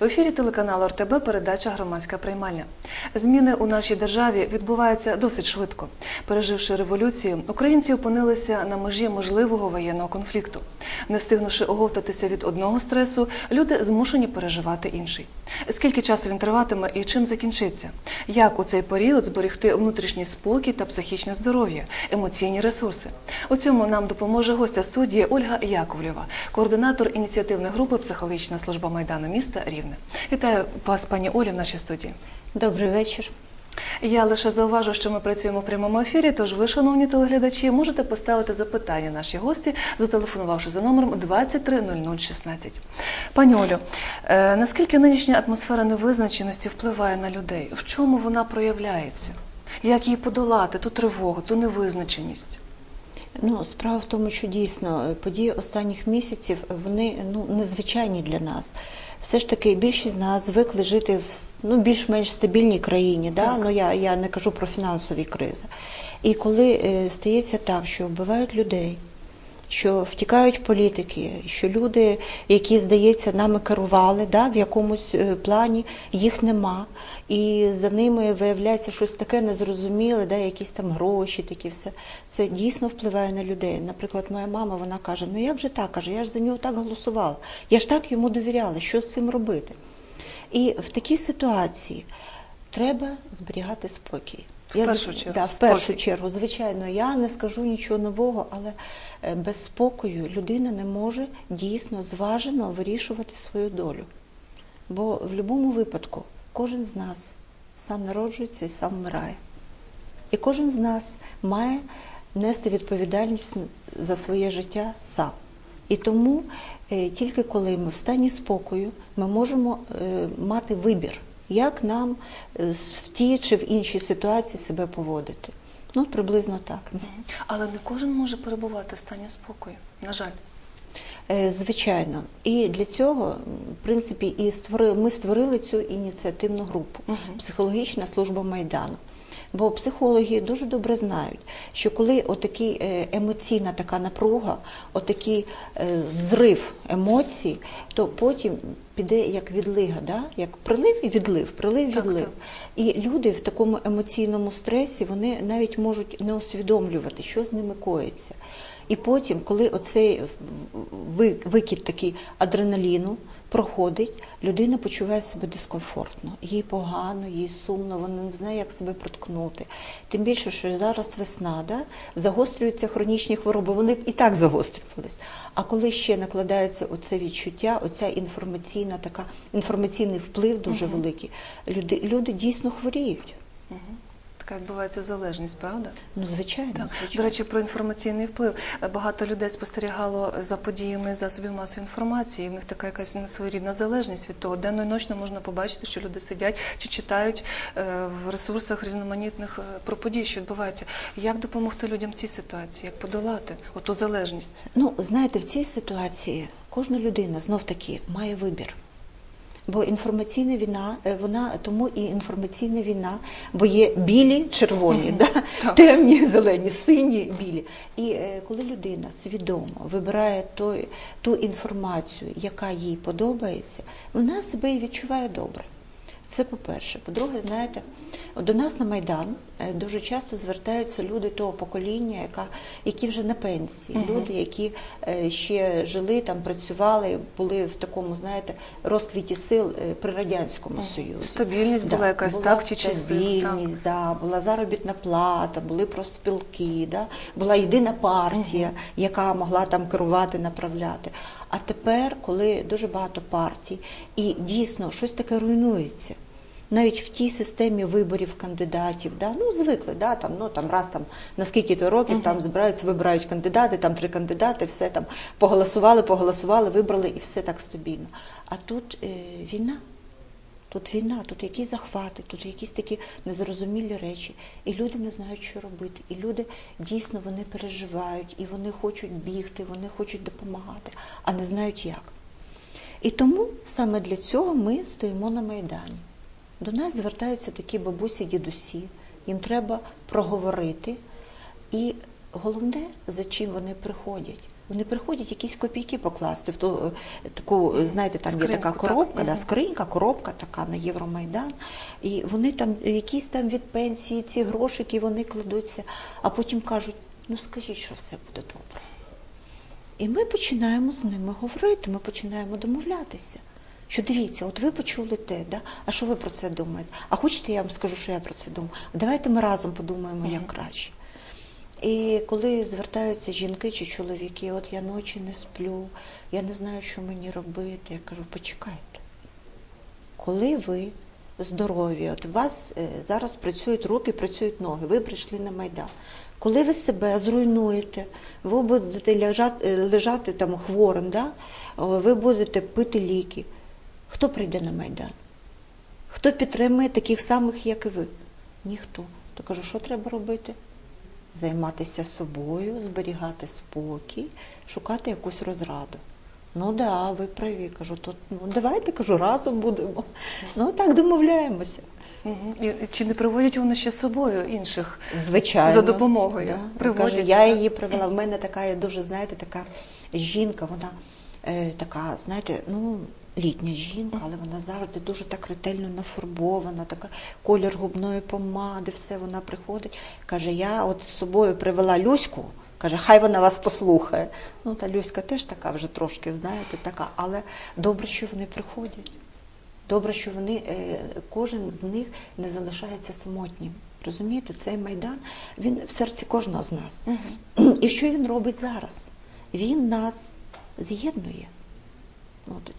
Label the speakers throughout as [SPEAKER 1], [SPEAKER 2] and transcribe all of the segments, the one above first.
[SPEAKER 1] В ефірі телеканалу РТБ. Передача Громадська приймальня. Зміни у нашій державі відбуваються досить швидко. Переживши революцію, українці опинилися на межі можливого воєнного конфлікту. Не встигнувши оговтатися від одного стресу, люди змушені переживати інший. Скільки часу він триватиме і чим закінчиться? Як у цей період зберегти внутрішній спокій та психічне здоров'я, емоційні ресурси? У цьому нам допоможе гостя студії Ольга Яковлєва, координатор ініціативної групи Психологічна служба майдану міста Рівне. Вітаю вас, пані Олі, в нашій студії.
[SPEAKER 2] Добрий вечір.
[SPEAKER 1] Я лише зауважу, що ми працюємо в прямому ефірі. Тож ви, шановні телеглядачі, можете поставити запитання нашій гості, зателефонувавши за номером 230016. Пані Олю, е, наскільки нинішня атмосфера невизначеності впливає на людей? В чому вона проявляється? Як її подолати? Ту тривогу, ту невизначеність?
[SPEAKER 2] Ну, справа в тому, що дійсно е, події останніх місяців вони ну незвичайні для нас. Все ж таки, більшість з нас звикли жити в ну більш-менш стабільній країні. Да? Ну я, я не кажу про фінансові кризи. І коли е, стається так, що вбивають людей. Що втікають політики, що люди, які, здається, нами керували, да, в якомусь е, плані їх нема, і за ними виявляється щось таке незрозуміле, да, якісь там гроші, такі все. Це дійсно впливає на людей. Наприклад, моя мама вона каже: Ну як же так? каже, я ж за нього так голосувала, я ж так йому довіряла, що з цим робити? І в такій ситуації треба зберігати спокій.
[SPEAKER 1] В першу чергу,
[SPEAKER 2] да, в першу чергу, звичайно, я не скажу нічого нового, але е, без спокою людина не може дійсно зважено вирішувати свою долю. Бо в будь-якому випадку кожен з нас сам народжується і сам вмирає. І кожен з нас має нести відповідальність за своє життя сам. І тому е, тільки коли ми в стані спокою, ми можемо е, мати вибір, як нам е, в тій чи в іншій ситуації себе поводити. Ну, приблизно так.
[SPEAKER 1] Але не кожен може перебувати в стані спокою. На жаль.
[SPEAKER 2] Е, Звичайно, і для цього, в принципі, і створили, ми створили цю ініціативну групу психологічна служба майдану. Бо психологи дуже добре знають, що коли отакий е, емоційна така напруга, отакий е, взрив емоцій, то потім піде як відлига, да? як прилив і відлив, прилив і відлив.
[SPEAKER 1] так.
[SPEAKER 2] І люди в такому емоційному стресі вони навіть можуть не усвідомлювати, що з ними коїться. І потім, коли оцей ви- викид такий адреналіну проходить, людина почуває себе дискомфортно, їй погано, їй сумно, вона не знає, як себе проткнути. Тим більше, що зараз весна, да? загострюються хронічні хвороби, вони б і так загострювались. А коли ще накладається оце відчуття, оця інформаційна така інформаційний вплив дуже великий, люди, люди дійсно хворіють.
[SPEAKER 1] Така відбувається залежність, правда?
[SPEAKER 2] Ну, звичайно,
[SPEAKER 1] Так.
[SPEAKER 2] звичайно.
[SPEAKER 1] До речі, про інформаційний вплив. Багато людей спостерігало за подіями засобів масової інформації. В них така якась своєрідна залежність від того. Денно і ночно можна побачити, що люди сидять чи читають е, в ресурсах різноманітних е, про події, що відбуваються. Як допомогти людям в цій ситуації? Як подолати оту залежність?
[SPEAKER 2] Ну, знаєте, в цій ситуації кожна людина знов таки має вибір. Бо інформаційна війна, е, вона тому і інформаційна війна, бо є білі, червоні, да?
[SPEAKER 1] Так.
[SPEAKER 2] темні, зелені, сині, білі. І е, коли людина свідомо вибирає той, ту інформацію, яка їй подобається, вона себе і відчуває добре. Це по-перше. По-друге, знаєте, до нас на Майдан е, дуже часто звертаються люди того покоління, яка, які вже на пенсії, люди, які е, ще жили там, працювали, були в такому, знаєте, розквіті сил е, при радянському союзі.
[SPEAKER 1] Стабільність була якась,
[SPEAKER 2] була
[SPEAKER 1] так, часи,
[SPEAKER 2] стабільність, да, була заробітна плата, були профспілки, да, була єдина партія, яка могла там керувати, направляти. А тепер, коли дуже багато партій, і дійсно щось таке руйнується. Навіть в тій системі виборів кандидатів, да, ну звикли, да, там, ну там раз там на скільки то років там збираються, вибирають кандидати, там три кандидати, все там поголосували, поголосували, вибрали і все так стабільно. А тут е, війна. Тут війна, тут якісь захвати, тут якісь такі незрозумілі речі. І люди не знають, що робити. І люди дійсно вони переживають, і вони хочуть бігти, вони хочуть допомагати, а не знають як. І тому саме для цього ми стоїмо на Майдані. До нас звертаються такі бабусі, дідусі, їм треба проговорити. І головне, за чим вони приходять, Вони приходять якісь копійки покласти в ту е, таку, е, знаєте, там є
[SPEAKER 1] Скриньку,
[SPEAKER 2] така
[SPEAKER 1] так.
[SPEAKER 2] коробка, да, скринька, коробка така на Євромайдан. І вони там е, якісь там від пенсії, ці грошики вони кладуться, а потім кажуть: ну скажіть, що все буде добре. І ми починаємо з ними говорити, ми починаємо домовлятися. Що дивіться, от ви почули те, да? а що ви про це думаєте? А хочете, я вам скажу, що я про це думаю? Давайте ми разом подумаємо, як краще. І коли звертаються жінки чи чоловіки, от я ночі не сплю, я не знаю, що мені робити, я кажу, почекайте. Коли ви здорові, от у вас е, зараз працюють руки, працюють ноги, ви прийшли на Майдан. Коли ви себе зруйнуєте, ви будете лежати, е, лежати там хворим, да? Ви будете пити ліки. Хто прийде на Майдан? Хто підтримує таких самих, як і ви? Ніхто. То кажу, що треба робити? Займатися собою, зберігати спокій, шукати якусь розраду. Ну да, ви праві. Кажу, то ну давайте кажу, разом будемо. Ну так домовляємося.
[SPEAKER 1] І Чи не приводять вони ще з собою інших?
[SPEAKER 2] Звичайно.
[SPEAKER 1] За допомогою
[SPEAKER 2] Да.
[SPEAKER 1] приводять,
[SPEAKER 2] я її привела. В мене така є дуже, знаєте, така жінка, вона е, така, знаєте, ну. Літня жінка, але вона завжди дуже так ретельно нафарбована, така колір губної помади, все вона приходить. Каже, я от з собою привела Люську, каже, хай вона вас послухає. Ну, та Люська теж така вже трошки, знаєте, така, але добре, що вони приходять. Добре, що вони, е, кожен з них не залишається самотнім. Розумієте, цей майдан він в серці кожного з нас. І що він робить зараз? Він нас з'єднує.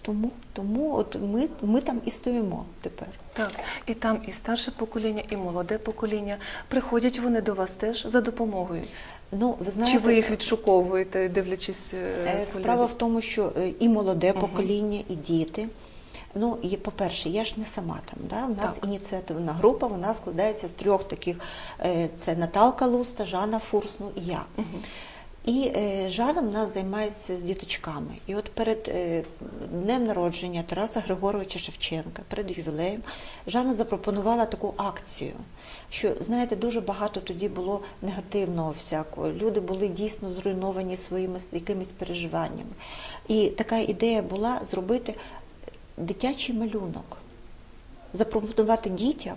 [SPEAKER 2] Тому тому от ми, ми там і стоїмо тепер.
[SPEAKER 1] Так, і там і старше покоління, і молоде покоління. Приходять вони до вас теж за допомогою.
[SPEAKER 2] Ну, ви знаєте,
[SPEAKER 1] Чи ви їх відшуковуєте, дивлячись? е,
[SPEAKER 2] Е, Справа в тому, що е, і молоде покоління, і діти. Ну, є, по-перше, я ж не сама там. Да? У нас
[SPEAKER 1] Так.
[SPEAKER 2] ініціативна група, вона складається з трьох таких: це Наталка Луста, Жанна Фурсну і я. І е, в нас займається з діточками. І от перед е, днем народження Тараса Григоровича Шевченка, перед ювілеєм, Жанна запропонувала таку акцію, що, знаєте, дуже багато тоді було негативного всякого. Люди були дійсно зруйновані своїми якимись переживаннями. І така ідея була зробити дитячий малюнок запропонувати дітям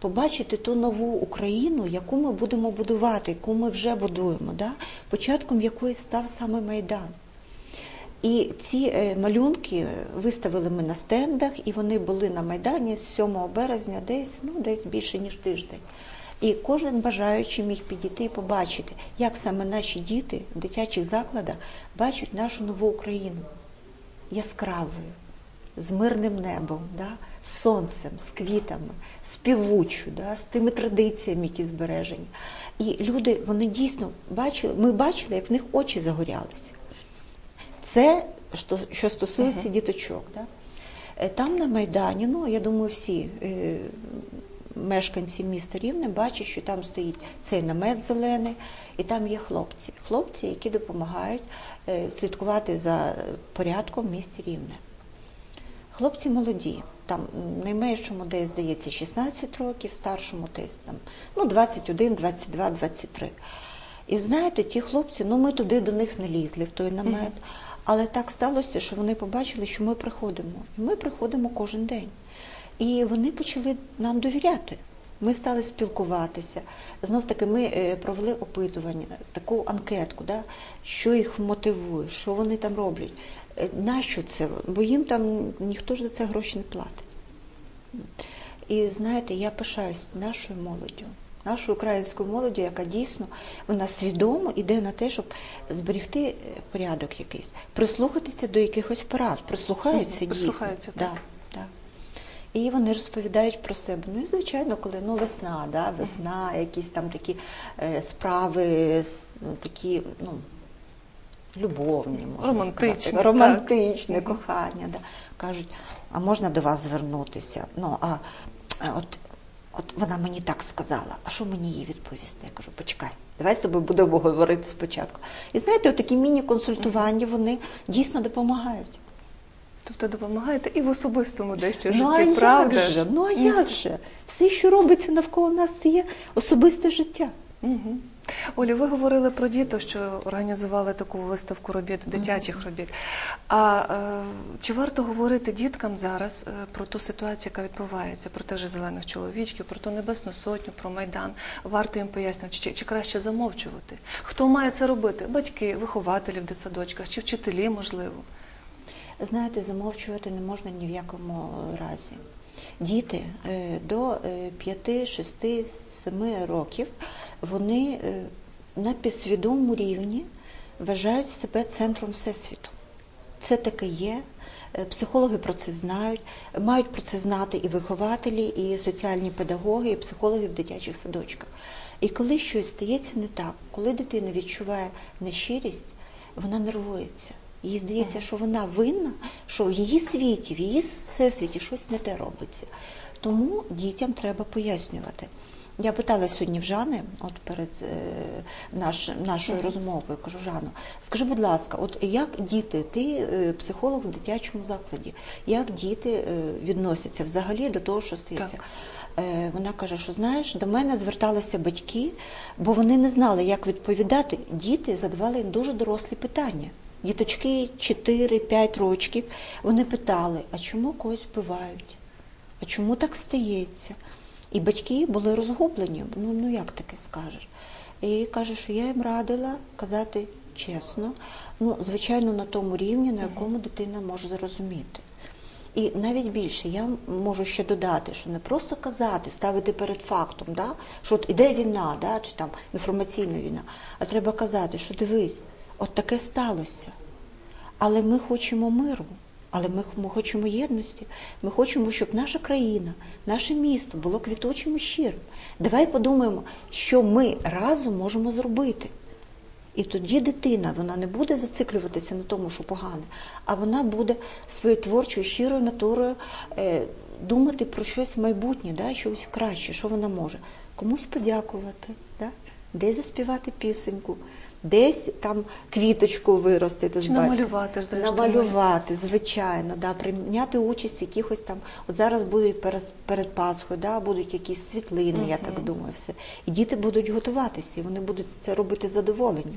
[SPEAKER 2] побачити ту нову Україну, яку ми будемо будувати, яку ми вже будуємо, да? початком якої став саме Майдан. І ці е, малюнки виставили ми на стендах, і вони були на Майдані з 7 березня, десь, ну, десь більше, ніж тиждень. І кожен бажаючий міг підійти і побачити, як саме наші діти в дитячих закладах бачать нашу нову Україну яскравою, з мирним небом, да? з сонцем, з квітами, співучу, да? з тими традиціями, які збережені. І люди, вони дійсно бачили, ми бачили, як в них очі загорялися. Це що, що стосується діточок. Да? Е, Там на Майдані, ну я думаю, всі е, мешканці міста Рівне бачать, що там стоїть цей намет зелений, і там є хлопці. Хлопці, які допомагають е, слідкувати за порядком в місті Рівне. Хлопці молоді, там найменшому десь здається 16 років, старшому десь там ну 21, 22, 23. І знаєте, ті хлопці, ну ми туди до них не лізли в той намет, але так сталося, що вони побачили, що ми приходимо. І ми приходимо кожен день. І вони почали нам довіряти. Ми стали спілкуватися. Знов таки ми е, провели опитування, таку анкетку, да? що їх мотивує, що вони там роблять. Е, Нащо це? Бо їм там ніхто ж за це гроші не платить. І знаєте, я пишаюсь нашою молоддю, нашою українською молоддю, яка дійсно вона свідомо йде на те, щоб зберегти е, порядок якийсь, прислухатися до якихось порад, прислухаються
[SPEAKER 1] Мгм,
[SPEAKER 2] дійсно.
[SPEAKER 1] прислухаються, так.
[SPEAKER 2] да. І вони розповідають про себе. Ну і звичайно, коли ну весна, да, весна, якісь там такі е, справи, такі, ну. Любовні, можна
[SPEAKER 1] Романтичні,
[SPEAKER 2] сказати, романтичне
[SPEAKER 1] Мгм.
[SPEAKER 2] кохання. Да. Кажуть, а можна до вас звернутися? Ну, а а от, от вона мені так сказала, а що мені їй відповісти? Я кажу, почекай, давай з тобою будемо говорити спочатку. І знаєте, такі міні-консультування вони дійсно допомагають.
[SPEAKER 1] Тобто допомагаєте і в особистому дещо
[SPEAKER 2] Ну, а
[SPEAKER 1] житті,
[SPEAKER 2] як
[SPEAKER 1] правда?
[SPEAKER 2] же? Ну а як же? Все, що робиться навколо нас, це є особисте життя.
[SPEAKER 1] Угу. Олю, ви говорили про діток, що організували таку виставку робіт, дитячих робіт. А е, чи варто говорити діткам зараз е, про ту ситуацію, яка відбувається, про тих же зелених чоловічків, про ту небесну сотню, про майдан? Варто їм пояснювати, чи, чи краще замовчувати? Хто має це робити? Батьки, вихователі в дитсадочках чи вчителі, можливо?
[SPEAKER 2] Знаєте, замовчувати не можна ні в якому разі. Діти е, до 5, 6, 7 років вони е, на підсвідомому рівні вважають себе центром всесвіту. Це таке є. Е, Психологи про це знають, мають про це знати і вихователі, і соціальні педагоги, і психологи в дитячих садочках. І коли щось стається не так, коли дитина відчуває нещирість, вона нервується. Їй здається, що вона винна, що в її світі, в її всесвіті щось не те робиться. Тому дітям треба пояснювати. Я питала сьогодні в Жани, от перед е, наш, нашою розмовою, кажу, Жану, скажи, будь ласка, от як діти, ти е, психолог в дитячому закладі, як діти е, відносяться взагалі до того, що стається? Е, Вона каже, що знаєш, до мене зверталися батьки, бо вони не знали, як відповідати. Діти задавали їм дуже дорослі питання. Діточки 4-5 років, вони питали, а чому когось вбивають? А чому так стається? І батьки були розгублені. Ну, ну як таке скажеш? І каже, що я їм радила казати чесно, ну, звичайно, на тому рівні, на якому дитина може зрозуміти. І навіть більше я можу ще додати, що не просто казати, ставити перед фактом, да, що от іде війна, да, чи там інформаційна війна, а треба казати, що дивись, от таке сталося. Але ми хочемо миру, але ми, хочемо єдності. Ми хочемо, щоб наша країна, наше місто було квіточим і щирим. Давай подумаємо, що ми разом можемо зробити. І тоді дитина вона не буде зациклюватися на тому, що погане, а вона буде своєю творчою, щирою натурою е, думати про щось майбутнє, да, щось краще, що вона може. Комусь подякувати, да? десь заспівати пісеньку, десь там квіточку виростити з
[SPEAKER 1] Чи
[SPEAKER 2] батьком.
[SPEAKER 1] намалювати зрештою.
[SPEAKER 2] Намалювати, звичайно, да, прийняти участь в якихось там. От зараз будуть перед, перед Пасхою, да, будуть якісь світлини, я так думаю, все. І діти будуть готуватися, і вони будуть це робити з задоволенням.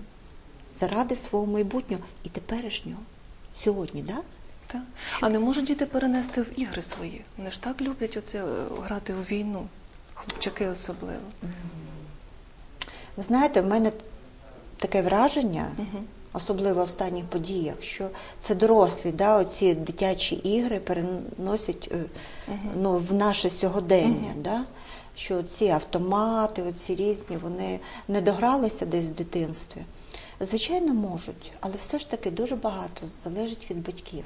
[SPEAKER 2] Заради свого майбутнього і теперішнього. Сьогодні, да?
[SPEAKER 1] Так. А не можуть діти перенести в ігри свої? Вони ж так люблять оце е, грати у війну, хлопчаки особливо.
[SPEAKER 2] Ви знаєте, в мене таке враження, особливо в останніх подіях, що це дорослі, да, оці дитячі ігри переносять угу. ну, в наше сьогодення. Да? Що ці автомати, оці різні, вони не догралися десь в дитинстві. Звичайно, можуть, але все ж таки дуже багато залежить від батьків.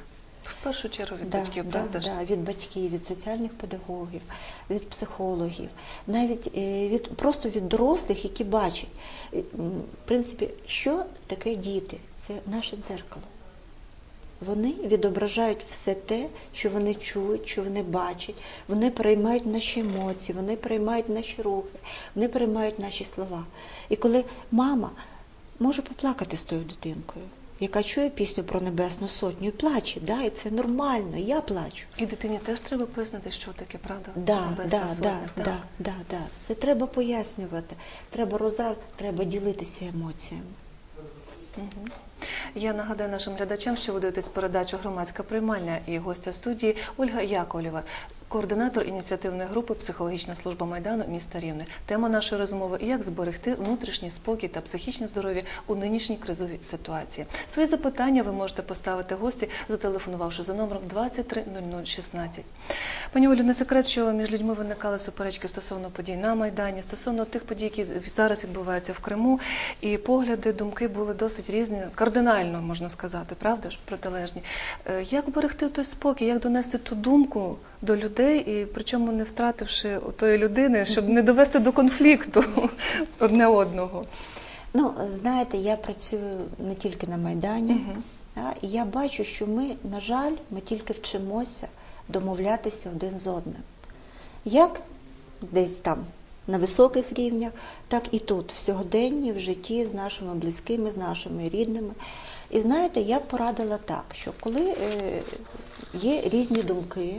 [SPEAKER 1] В першу чергу від
[SPEAKER 2] Да,
[SPEAKER 1] батьків,
[SPEAKER 2] да,
[SPEAKER 1] правда
[SPEAKER 2] да, від батьків, від соціальних педагогів, від психологів, навіть е, від просто від дорослих, які бачать. Е, В принципі, що таке діти? Це наше дзеркало. Вони відображають все те, що вони чують, що вони бачать. Вони переймають наші емоції, вони переймають наші рухи, вони переймають наші слова. І коли мама може поплакати з тою дитинкою, яка чує пісню про Небесну Сотню і плаче, да, і це нормально, я плачу.
[SPEAKER 1] І дитині теж треба пояснити, що таке, правда?
[SPEAKER 2] Да,
[SPEAKER 1] Небесна
[SPEAKER 2] да,
[SPEAKER 1] Сотня,
[SPEAKER 2] да, да, да, да. Це треба пояснювати, треба розра... треба ділитися емоціями.
[SPEAKER 1] Я нагадаю нашим глядачам, що ви дивитесь передачу Громадська приймальня і гостя студії Ольга Яковлєва, координатор ініціативної групи Психологічна служба майдану міста Рівне. Тема нашої розмови як зберегти внутрішній спокій та психічне здоров'я у нинішній кризовій ситуації. Свої запитання ви можете поставити гості, зателефонувавши за номером 230016. Пані Олю, не секрет, що між людьми виникали суперечки стосовно подій на майдані, стосовно тих подій, які зараз відбуваються в Криму, і погляди, думки були досить різні, кардинально можна сказати, правда ж, протилежні. Е, Як берегти той спокій, як донести ту думку до людей, і причому не втративши тої людини, щоб не довести до конфлікту одне одного?
[SPEAKER 2] Ну, знаєте, я працюю не тільки на Майдані, да, і я бачу, що ми, на жаль, ми тільки вчимося домовлятися один з одним. Як десь там на високих рівнях, так і тут, в сьогоденні, в житті з нашими близькими, з нашими рідними. І знаєте, я б порадила так, що коли е, є різні думки,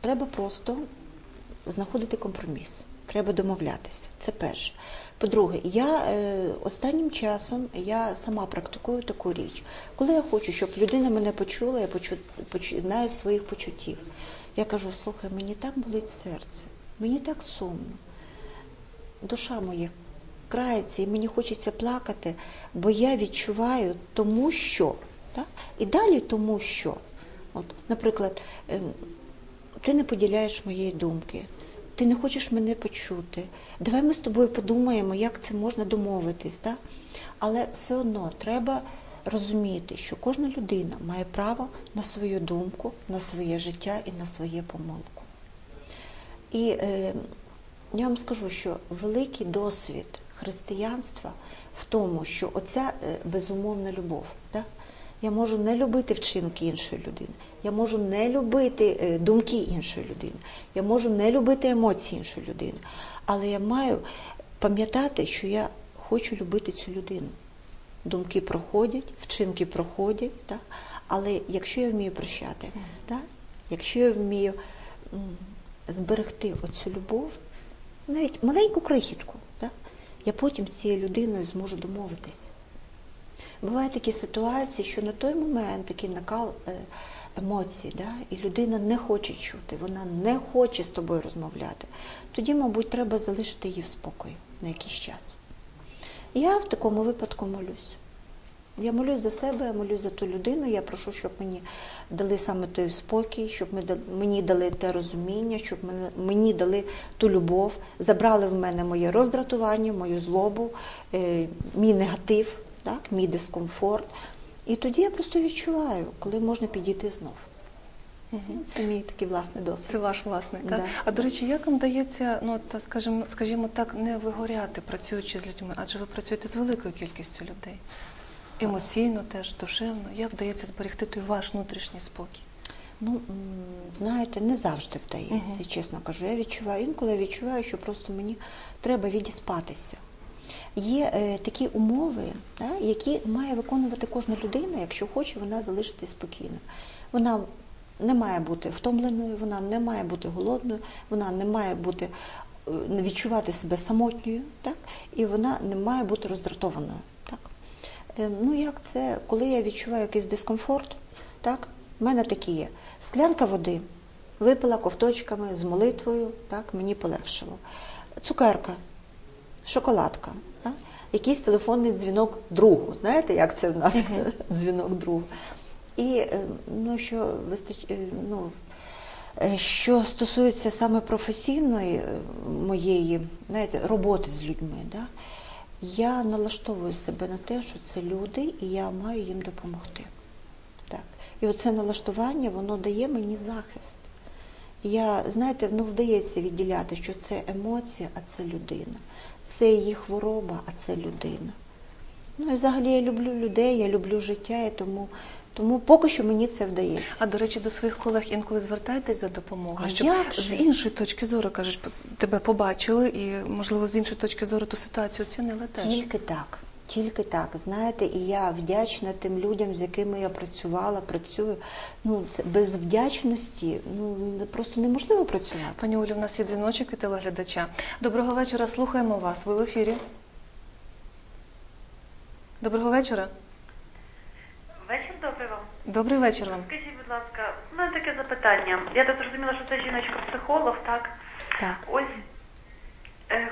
[SPEAKER 2] треба просто знаходити компроміс. Треба домовлятися. Це перше. По-друге, я е, останнім часом я сама практикую таку річ. Коли я хочу, щоб людина мене почула, я почу, починаю своїх почуттів. Я кажу: слухай, мені так болить серце, мені так сумно душа моя крається, і мені хочеться плакати, бо я відчуваю тому, що. Так? І далі тому, що. От, наприклад, ем, ти не поділяєш моєї думки, ти не хочеш мене почути. Давай ми з тобою подумаємо, як це можна домовитись. Так? Але все одно треба розуміти, що кожна людина має право на свою думку, на своє життя і на своє помилку. І е, я вам скажу, що великий досвід християнства в тому, що оця е, безумовна любов. Я можу не любити вчинки іншої людини, я можу не любити е, думки іншої людини, я можу не любити емоції іншої людини, але я маю пам'ятати, що я хочу любити цю людину. Думки проходять, вчинки проходять, да? але якщо я вмію прощати, да? якщо я вмію зберегти оцю любов, навіть маленьку крихітку, да? я потім з цією людиною зможу домовитись. Бувають такі ситуації, що на той момент такий накал е, емоцій, да? і людина не хоче чути, вона не хоче з тобою розмовляти. Тоді, мабуть, треба залишити її в спокої на якийсь час. Я в такому випадку молюсь. Я молюсь за себе, я молюсь за ту людину. Я прошу, щоб мені дали саме той спокій, щоб мені дали те розуміння, щоб мені дали ту любов, забрали в мене моє роздратування, мою злобу, е, мій негатив, так, мій дискомфорт. І тоді я просто відчуваю, коли можна підійти знов. Це мій такий власний досвід.
[SPEAKER 1] Це ваш власний, так?
[SPEAKER 2] Да.
[SPEAKER 1] А до речі, як вам дається, ну та, скажімо, скажімо так, не вигоряти, працюючи з людьми, адже ви працюєте з великою кількістю людей. Емоційно теж, душевно. Як вдається зберегти той ваш внутрішній спокій?
[SPEAKER 2] Ну, знаєте, не завжди вдається,
[SPEAKER 1] Мгм.
[SPEAKER 2] чесно кажу. Я відчуваю, інколи я відчуваю, що просто мені треба відіспатися. Є е, такі умови, які має виконувати кожна людина, якщо хоче вона залишитись спокійно. Вона не має бути втомленою, вона не має бути голодною, вона не має бути е, відчувати себе самотньою, так? і вона не має бути роздратованою. Так? Е, Ну, як це, коли я відчуваю якийсь дискомфорт, так, в мене такі є. Склянка води, випила ковточками з молитвою, так, мені полегшило. Цукерка, шоколадка? Якийсь телефонний дзвінок другу. Знаєте, як це в нас дзвінок другу? І е, ну, що, вистач... е, ну, е, що стосується саме професійної моєї знаєте, роботи з людьми, да? я налаштовую себе на те, що це люди, і я маю їм допомогти. Так. І оце налаштування, воно дає мені захист. Я, знаєте, ну, вдається відділяти, що це емоція, а це людина. Це її хвороба, а це людина. Ну і взагалі я люблю людей, я люблю життя, і тому, тому поки що мені це вдається.
[SPEAKER 1] А до речі, до своїх колег інколи звертаєтесь за допомогою,
[SPEAKER 2] А
[SPEAKER 1] щоб
[SPEAKER 2] як
[SPEAKER 1] з іншої точки зору кажуть, тебе побачили, і можливо з іншої точки зору ту ситуацію оцінили теж.
[SPEAKER 2] Тільки так. Тільки так, знаєте, і я вдячна тим людям, з якими я працювала, працюю. Ну, це без вдячності ну просто неможливо працювати.
[SPEAKER 1] Пані Олі, у нас є дзвіночок від телеглядача. Доброго вечора, слухаємо вас. Ви в ефірі. Доброго вечора.
[SPEAKER 3] Вечір добрий вам.
[SPEAKER 1] Добрий вечір вам.
[SPEAKER 3] Скажіть, будь ласка, у мене таке запитання. Я так зрозуміла, що це жіночка-психолог, так?
[SPEAKER 2] Так.
[SPEAKER 3] Ось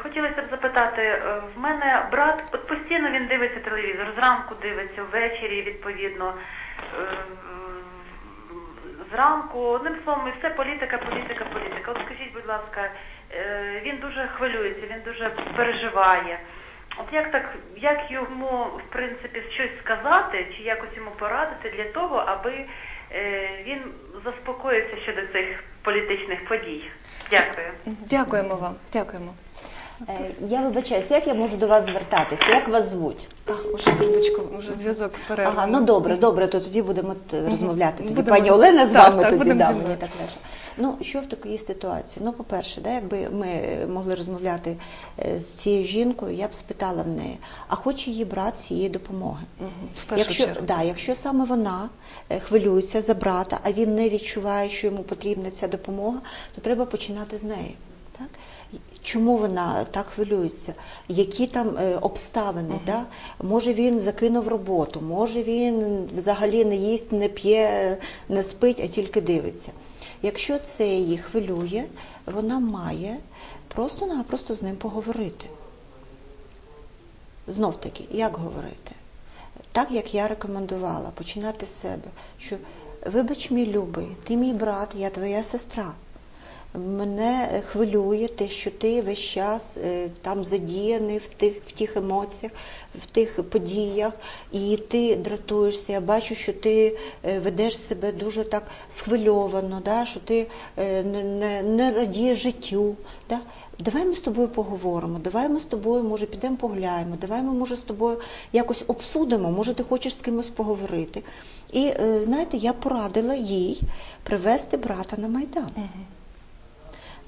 [SPEAKER 3] хотілося б запитати, е, в мене брат, от постійно він дивиться телевізор, зранку дивиться, ввечері, відповідно. е, Зранку, одним словом, і все політика, політика, політика. От скажіть, будь ласка, е, він дуже хвилюється, він дуже переживає. От як так, як йому в принципі щось сказати, чи якось йому порадити для того, аби е, він заспокоївся щодо цих політичних подій? Дякую.
[SPEAKER 1] Дякуємо вам. Дякуємо.
[SPEAKER 2] Е, Я вибачаюся, як я можу до вас звертатися? Як вас звуть?
[SPEAKER 1] А, уже трубочку, вже зв'язок перервано.
[SPEAKER 2] Ага, ну добре, добре, то тоді будемо е, розмовляти. Тоді
[SPEAKER 1] Будемо
[SPEAKER 2] пані Олена з
[SPEAKER 1] так,
[SPEAKER 2] вами
[SPEAKER 1] так,
[SPEAKER 2] тоді
[SPEAKER 1] будемо
[SPEAKER 2] да,
[SPEAKER 1] зі
[SPEAKER 2] мені так легше. Ну, що в такій ситуації? Ну, по-перше, да, якби ми могли розмовляти е, з цією жінкою, я б спитала в неї, а хоче її брат цієї допомоги?
[SPEAKER 1] В першу
[SPEAKER 2] якщо,
[SPEAKER 1] чергу.
[SPEAKER 2] Да, якщо саме вона е, хвилюється за брата, а він не відчуває, що йому потрібна ця допомога, то треба починати з неї. Так? Чому вона так хвилюється, які там е, обставини. Да? Може він закинув роботу, може він взагалі не їсть, не п'є, не спить, а тільки дивиться. Якщо це її хвилює, вона має просто-напросто з ним поговорити. Знов таки, як говорити? Так, як я рекомендувала, починати з себе, що вибач, мій любий, ти мій брат, я твоя сестра. Мене е, хвилює те, що ти весь час е, там задіяний в тих, в тих емоціях, в тих подіях, і ти дратуєшся. Я бачу, що ти е, ведеш себе дуже так схвильовано, да? що ти не, не, не радієш життю. Да? Давай ми з тобою поговоримо, давай ми з тобою, може, підемо погуляємо, давай ми, може, з тобою якось обсудимо, може, ти хочеш з кимось поговорити. І знаєте, я порадила їй привезти брата на Майдан.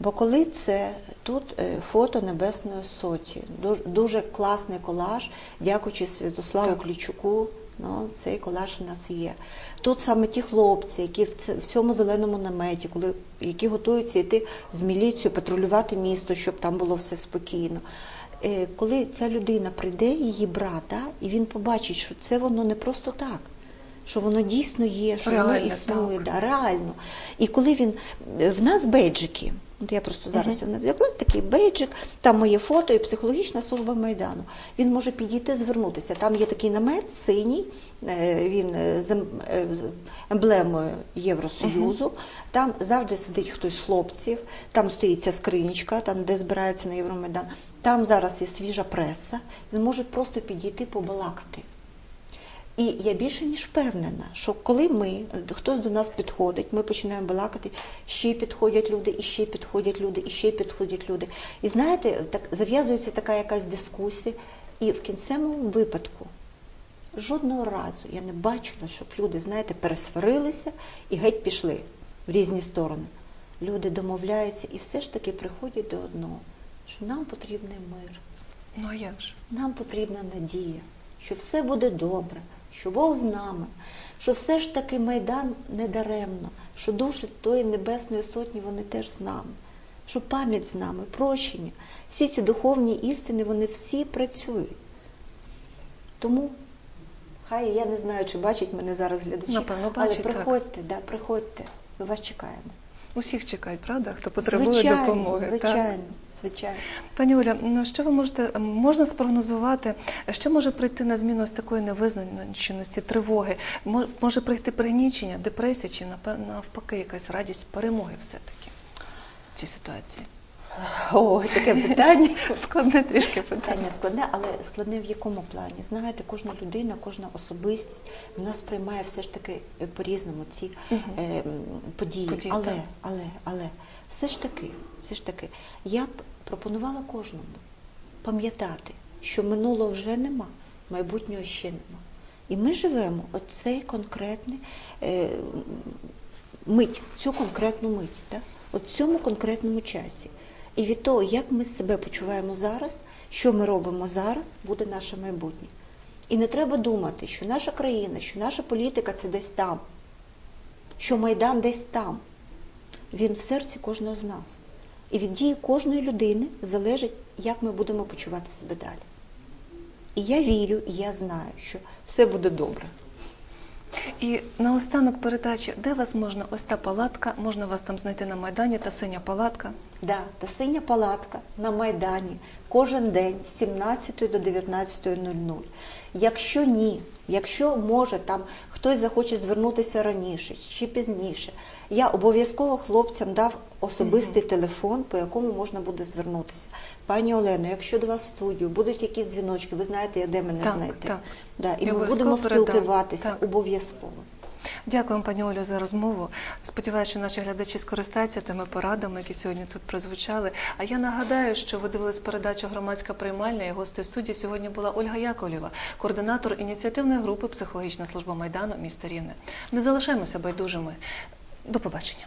[SPEAKER 2] Бо коли це тут е, фото Небесної Соті, дуже, класний колаж, дякуючи Святославу
[SPEAKER 1] Так.
[SPEAKER 2] Клічуку, ну, цей колаж у нас є. Тут саме ті хлопці, які в цьому зеленому наметі, коли, які готуються йти з міліцією, патрулювати місто, щоб там було все спокійно. Е, Коли ця людина прийде, її брата, і він побачить, що це воно не просто так. Що воно дійсно є, що воно існує,
[SPEAKER 1] так.
[SPEAKER 2] да, реально. І коли він в нас бейджики, от я просто зараз його не взяла, такий бейджик, там моє фото і психологічна служба Майдану. Він може підійти, звернутися. Там є такий намет синій, е, він е, ем- е, з емблемою Євросоюзу. Там завжди сидить хтось з хлопців, там стоїть ця скринічка, там де збирається на Євромайдан. Там зараз є свіжа преса. Він може просто підійти побалакати. І я більше ніж впевнена, що коли ми, хтось до нас підходить, ми починаємо балакати, ще підходять люди, і ще підходять люди, і ще підходять люди. І знаєте, так зав'язується така якась дискусія, і в кінцевому випадку жодного разу я не бачила, щоб люди, знаєте, пересварилися і геть пішли в різні сторони. Люди домовляються і все ж таки приходять до одного, що нам потрібний мир.
[SPEAKER 1] Ну а як же?
[SPEAKER 2] Нам потрібна надія, що все буде добре, що Бог з нами, що все ж таки Майдан не даремно, що душі тої Небесної Сотні вони теж з нами, що пам'ять з нами, прощення, всі ці духовні істини, вони всі працюють. Тому хай я не знаю, чи бачать мене зараз глядачі,
[SPEAKER 1] Напевно,
[SPEAKER 2] але
[SPEAKER 1] бачать, так.
[SPEAKER 2] приходьте, да, приходьте, ми вас чекаємо.
[SPEAKER 1] Усіх чекають, правда? Хто потребує
[SPEAKER 2] звичайно,
[SPEAKER 1] допомоги. так?
[SPEAKER 2] звичайно, звичайно.
[SPEAKER 1] Пані Оля, ну що ви можете можна спрогнозувати, що може прийти на зміну з такої невизначеності, тривоги? Може прийти пригнічення, депресія чи навпаки якась радість перемоги все-таки в цій ситуації?
[SPEAKER 2] Ой, таке питання.
[SPEAKER 1] Складне трішки питання.
[SPEAKER 2] Питання складне, але складне в якому плані? Знаєте, кожна людина, кожна особистість вона сприймає все ж таки е, по-різному ці е, події.
[SPEAKER 1] Події,
[SPEAKER 2] але, але, але, все ж таки, все ж таки, я б пропонувала кожному пам'ятати, що минулого вже нема, майбутнього ще нема. І ми живемо оцей конкретний е, мить, цю конкретну мить, да? от в цьому конкретному часі. І від того, як ми себе почуваємо зараз, що ми робимо зараз, буде наше майбутнє. І не треба думати, що наша країна, що наша політика це десь там, що Майдан десь там. Він в серці кожного з нас. І від дії кожної людини залежить, як ми будемо почувати себе далі. І я вірю, і я знаю, що все буде добре.
[SPEAKER 1] І наостанок передачі, де вас можна, ось та палатка, можна вас там знайти на Майдані, та синя палатка.
[SPEAKER 2] Да, та синя палатка на Майдані кожен день з 17 до 19.00. Якщо ні, якщо може там хтось захоче звернутися раніше чи пізніше, я обов'язково хлопцям дав особистий телефон, по якому можна буде звернутися. Пані Олено, якщо до вас в студію будуть якісь дзвіночки, ви знаєте, де мене
[SPEAKER 1] Так,
[SPEAKER 2] знайти.
[SPEAKER 1] так.
[SPEAKER 2] Да, і
[SPEAKER 1] Я
[SPEAKER 2] ми будемо
[SPEAKER 1] передам.
[SPEAKER 2] спілкуватися
[SPEAKER 1] Так.
[SPEAKER 2] обов'язково.
[SPEAKER 1] Дякую, пані Олю, за розмову. Сподіваюся, що наші глядачі скористаються тими порадами, які сьогодні тут прозвучали. А я нагадаю, що ви дивились передачу Громадська приймальня і гостею студії сьогодні була Ольга Яковлєва, координатор ініціативної групи Психологічна служба майдану міста Рівне. Не залишаємося байдужими. До побачення.